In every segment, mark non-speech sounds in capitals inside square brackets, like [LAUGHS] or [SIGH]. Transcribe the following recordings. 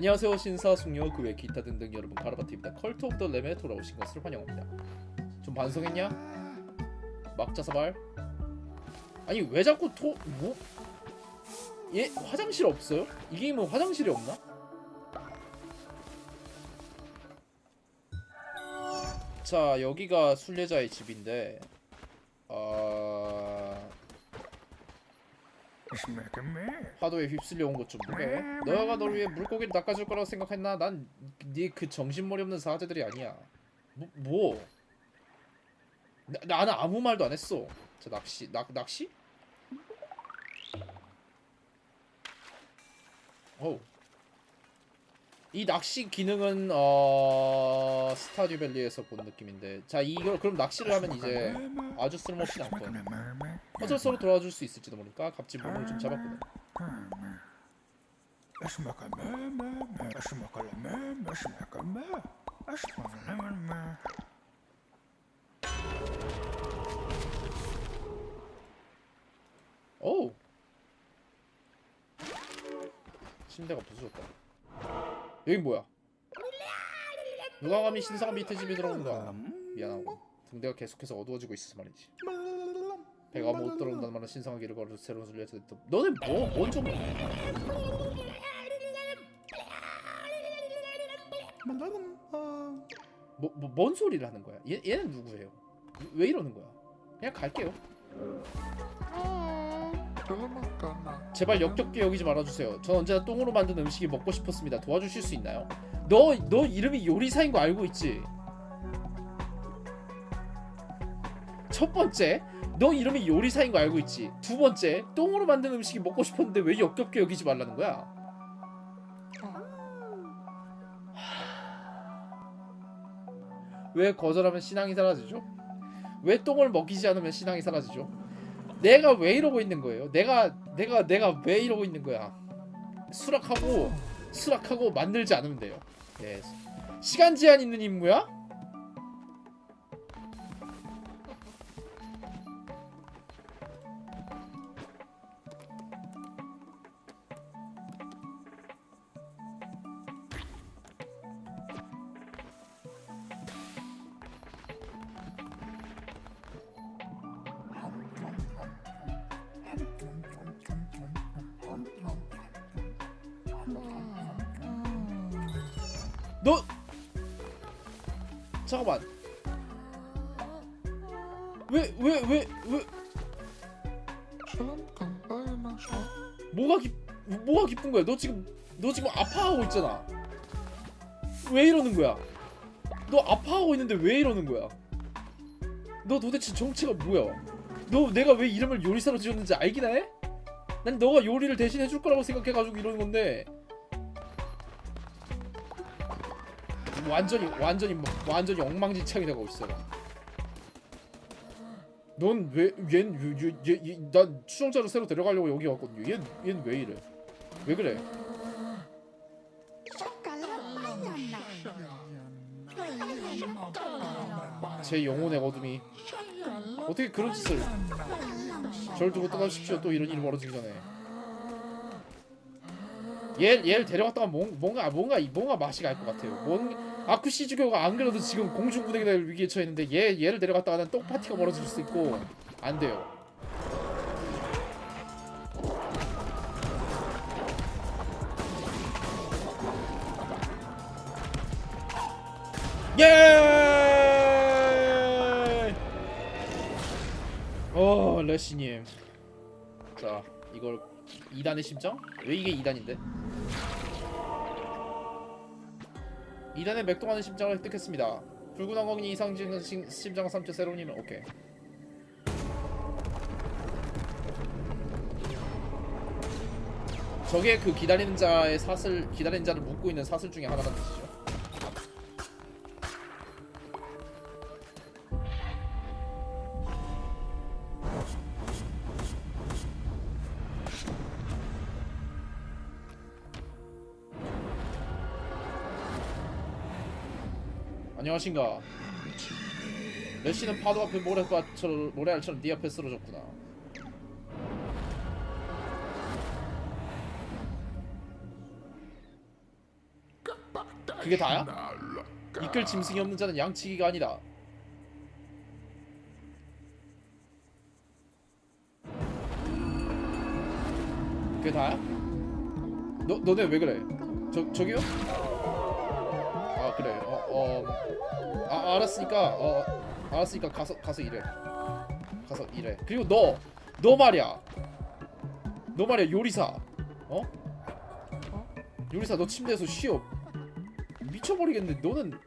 안녕하세요 신사 숙녀 그 외 기타 등등 여러분 가르바티입니다 컬트 오브 더 램에 돌아오신 것을 환영합니다 좀 반성했냐? 막자사발 아니 왜 자꾸 토.. 뭐? 얘 화장실 없어요? 이 게임은 화장실이 없나? 자 여기가 순례자의 집인데 어... 파도에 휩쓸려 온 것 좀 보게. 너가 널 위해 물고기를 낚아줄 거라고 생각했나? 난 네 그 정신머리 없는 사자들이 아니야. 뭐? 뭐? 나, 나는 아무 말도 안 했어. 저 낚시 낚 낚시? 어우. 이 낚시 기능은 어 스타듀밸리에서 본 느낌인데 자 이걸 그럼 낚시를 하면 이제 아주 쓸모없진 않군 어쩔 서로 도와줄 수 있을지도 모르니까 갑질 몸을 좀 잡았거든. 어우. 침대가 부서졌다. 여긴 뭐야? 누가 감히 신사가 밑에 집에 들어온다 미안하고. 등대가 계속해서 어두워지고 있어서 말이지 배가 못 들어온다는 말은 신성한 길을 걸어 새로운 순리에 듣다 너는 뭐? 뭔 좀... 뭐, 뭐, 뭔 소리를 하는 거야? 얘, 얘는 누구예요? 왜 이러는 거야? 그냥 갈게요 제발 역겹게 여기지 말아주세요 전 언제나 똥으로 만든 음식이 먹고 싶었습니다 도와주실 수 있나요? 너, 너 이름이 요리사인 거 알고 있지? 첫 번째, 너 이름이 요리사인 거 알고 있지? 두 번째, 똥으로 만든 음식이 먹고 싶었는데 왜 역겹게 여기지 말라는 거야? 왜 거절하면 신앙이 사라지죠? 왜 똥을 먹이지 않으면 신앙이 사라지죠? 내가 왜 이러고 있는 거예요? 내가 내가 내가 왜 이러고 있는 거야? 수락하고 수락하고 만들지 않으면 돼요. 예. 시간 제한 있는 임무야? 너 잠깐만. 왜 왜 왜 왜? 뭐가 기 뭐가 기쁜 거야? 너 지금 너 지금 아파하고 있잖아. 왜 이러는 거야? 너 아파하고 있는데 왜 이러는 거야? 너 도대체 정체가 뭐야? 너 내가 왜 이름을 요리사로 지었는지 알기나 해? 난 너가 요리를 대신 해 줄 거라고 생각해가지고 이러는 건데 완전히 완전히 뭐- 완전히 엉망진창이 되고 있어. 넌왜얘얘난 추종자로 새로 데려가려고 여기 왔거든요. 얘 얘는 왜 이래? 왜 그래? 제 영혼의 어둠이 어떻게 그런 짓을 절 두고 떠나십시오. 또 이런 일이 벌어지기 전에. 얘 얘를 데려갔다가 뭔, 뭔가 뭔가 뭔가 맛이 갈 것 같아요. 뭔 아쿠시즈교가 안 그래도 지금 공중부대가 될 위기에 처해 있는데 얘 얘를 데려갔다가는 똥 파티가 벌어질 수 있고 안 돼요. 예! 어 레시님. 자 이걸 2단의 심장? 왜 이게 2단인데? 2단의 맥동하는 심장을 획득했습니다. 붉은 엉덩이 이상 지는 심- 심장 3초 세로님은 오케이. 저게 그 기다리는 자의 사슬 기다리는 자를 묶고 있는 사슬 중에 하나라는 뜻이죠. 안녕하신가. 레시는 파도 앞에 모래밭처럼 모래알처럼 네 앞에 쓰러졌구나. 그게 다야? 이끌 짐승이 없는 자는 양치기가 아니다. 그게 다야? 너 너네 왜 그래? 저 저기요? 아 그래. 어 어. 아 알았으니까 어 알았으니까 가서 가서 일해. 가서 일해. 그리고 너너 말이야. 너 말이야 요리사. 어? 요리사 너 침대에서 쉬어. 미쳐버리겠네. 너는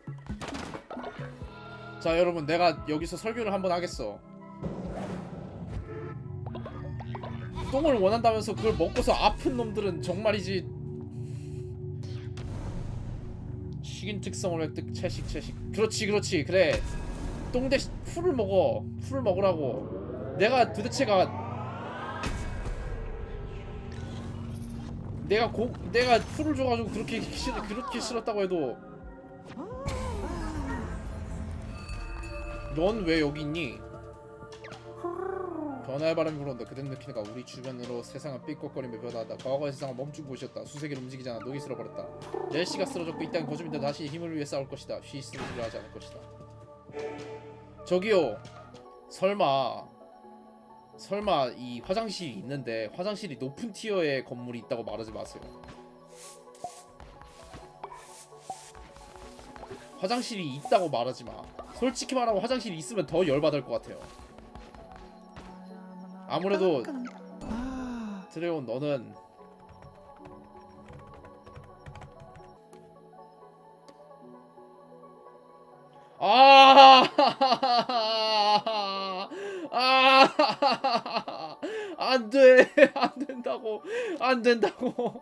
자 여러분 내가 여기서 설교를 한번 하겠어. 똥을 원한다면서 그걸 먹고서 아픈 놈들은 정말이지 식인 특성을 획득 채식 채식. 그렇지 그렇지. 그래. 똥 대신 풀을 먹어. 풀을 먹으라고. 내가 도대체가 내가 고 내가 풀을 줘가지고 그렇게 싫 그렇게 싫었다고 해도 넌 왜 여기 있니? 변화의 바람이 불어온다. 그댄 느끼니까 우리 주변으로 세상은 삐걱거리며 변화한다. 과거의 세상은 멈춘 곳이었다. 수세기를 움직이지 않아 녹이 쓸어버렸다. 넬시가 쓰러졌고 이 땅은 거짓인데 다시 힘을 위해 싸울 것이다. 휘스를 하지 않을 것이다. 저기요. 설마 설마 이 화장실이 있는데 화장실이 높은 티어의 건물이 있다고 말하지 마세요. 화장실이 있다고 말하지 마. 솔직히 말하면 화장실이 있으면 더 열받을 것 같아요. 아무래도 트레온 너는 아, 아, 안 돼, 안 된다고, 안 된다고.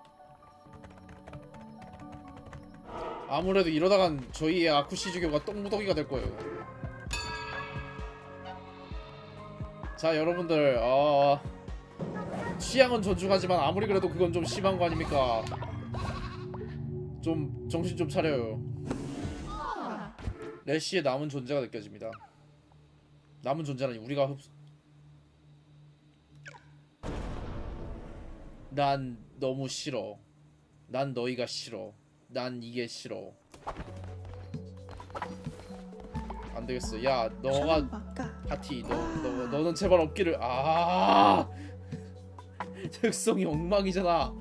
아무래도 이러다간 저희의 아쿠시 주교가 똥무더기가 될 거예요. 자, 여러분들, 어, 취향은 존중하지만 아무리 그래도 그건 좀 심한 거 아닙니까? 좀 정신 좀 차려요. 레시의 남은 존재가 느껴집니다. 남은 존재라니 우리가 흡... 난 너무 싫어. 난 너희가 싫어. 난 이게 싫어. 안 되겠어. 야, 너가 파티 너, 너 너는 제발 없기를. 아 [LAUGHS] 특성이 엉망이잖아.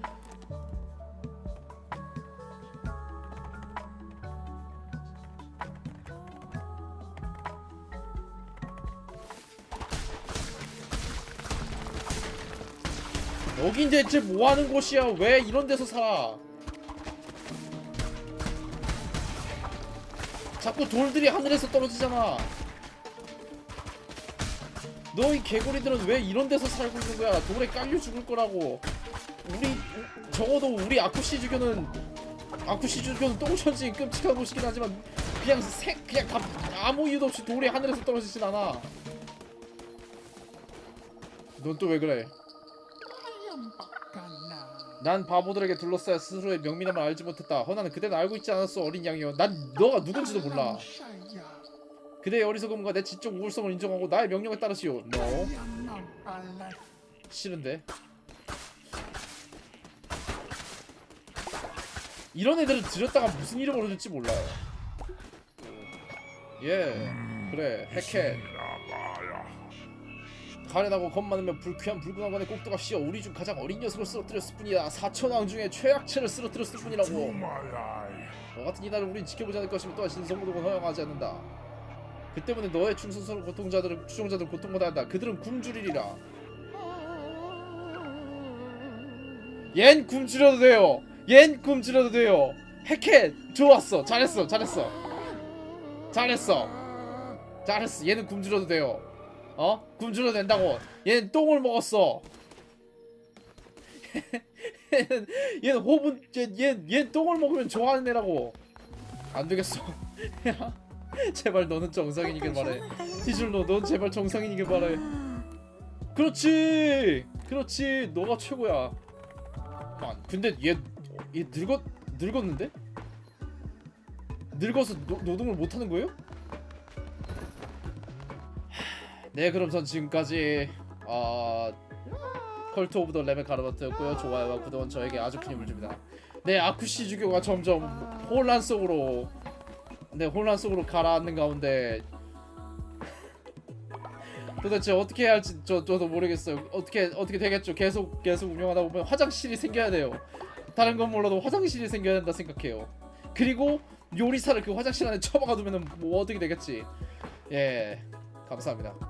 여긴 대체 뭐 하는 곳이야? 왜 이런 데서 살아 자꾸 돌들이 하늘에서 떨어지잖아 너이 개구리들은 왜 이런 데서 살고 있는 거야? 돌에 깔려 죽을 거라고. 우리 우- 적어도 우리 아쿠시 주교는 아쿠시 주교는 똥천지 끔찍한 곳이긴 하지만 그냥 새 그냥 다 아무 이유도 없이 돌이 하늘에서 떨어지진 않아. 넌 또 왜 그래? 난 바보들에게 둘러싸여 스스로의 명민함을 알지 못했다. 허나는 그대는 알고 있지 않았어 어린 양이여. 난 너가 누군지도 몰라. 그대의 어리석음과 내 지적 우울성을 인정하고 나의 명령에 따르시오. No. 싫은데. 이런 애들을 들였다가 무슨 일이 벌어질지 몰라요. 예, 그래, 해켓. 가련하고 겁 많으며 불쾌한 불근한 관의 꼭두가 씌어 우리 중 가장 어린 녀석을 쓰러뜨렸을 뿐이다. 사천왕 중에 최약체를 쓰러뜨렸을 뿐이라고. 너 같은 이날을 우린 지켜보지 않을 것이며 또한 신성모독은 허용하지 않는다. 그 때문에 너의 충성스러운 고통자들은 추종자들 고통받아야 한다. 그들은 굶주리리라. 얜 굶주려도 돼요. 얜 굶주려도 돼요. 해켓 좋았어. 잘했어. 잘했어. 잘했어. 잘했어. 얘는 굶주려도 돼요. 어? 굶주려도 된다고. 얘는 똥을 먹었어. 얘는 [LAUGHS] 얘는 호분 얘얘 똥을 먹으면 좋아하는 애라고. 안 되겠어. 야. [LAUGHS] 제발 너는 정상인이길 바래. 티줄노 넌 제발 정상인이길 바래. 그렇지, 그렇지. 너가 최고야. 아, 근데 얘, 얘 늙었 늙었는데? 늙어서 노, 노동을 못 하는 거예요? 네, 그럼 전 지금까지 아 컬트 오브 더 램의 가르바트였고요. 좋아요와 구독은 저에게 아주 큰 힘을 줍니다. 네, 아쿠시 주교가 점점 혼란 속으로 네 혼란 속으로 가라앉는 가운데 도대체 어떻게 해야 할지 저 저도 모르겠어요. 어떻게 어떻게 되겠죠? 계속 계속 운영하다 보면 화장실이 생겨야 돼요. 다른 건 몰라도 화장실이 생겨야 된다 생각해요. 그리고 요리사를 그 화장실 안에 처박아 두면은 뭐 어떻게 되겠지? 예 감사합니다.